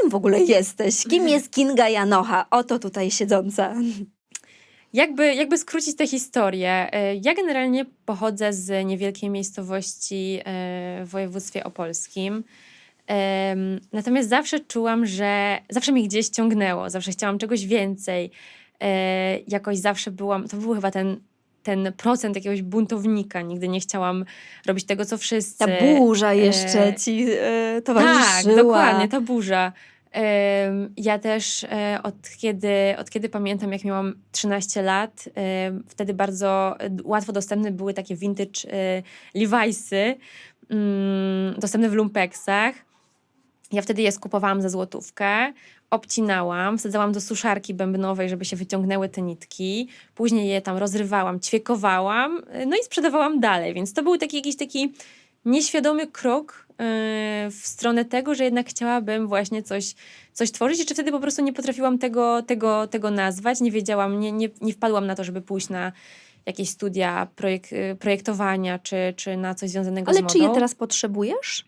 kim w ogóle jesteś? Kim jest Kinga Janocha? Oto tutaj siedząca. Jakby, jakby skrócić tę historię, e, ja generalnie pochodzę z niewielkiej miejscowości e, w województwie opolskim. Natomiast zawsze czułam, że zawsze mnie gdzieś ciągnęło, zawsze chciałam czegoś więcej. E, Jakoś zawsze byłam, to był chyba ten, ten procent jakiegoś buntownika. Nigdy nie chciałam robić tego, co wszyscy. Ta burza jeszcze E, ci e, Tak, towarzyszyła. dokładnie, ta burza. Ja też e, od kiedy, od kiedy pamiętam, jak miałam 13 lat, wtedy bardzo e, łatwo dostępne były takie vintage e, Levi'sy, mm, dostępne w lumpeksach. Ja wtedy je skupowałam za złotówkę, obcinałam, wsadzałam do suszarki bębnowej, żeby się wyciągnęły te nitki. Później je tam rozrywałam, ćwiekowałam, e, no i sprzedawałam dalej. Więc to był taki jakiś taki nieświadomy krok e, w stronę tego, że jednak chciałabym właśnie coś, coś tworzyć. Jeszcze wtedy po prostu nie potrafiłam tego, tego, tego nazwać, nie wiedziałam, nie, nie, nie wpadłam na to, żeby pójść na jakieś studia projek- e, projektowania czy, czy na coś związanego Ale z modą. czy je teraz potrzebujesz?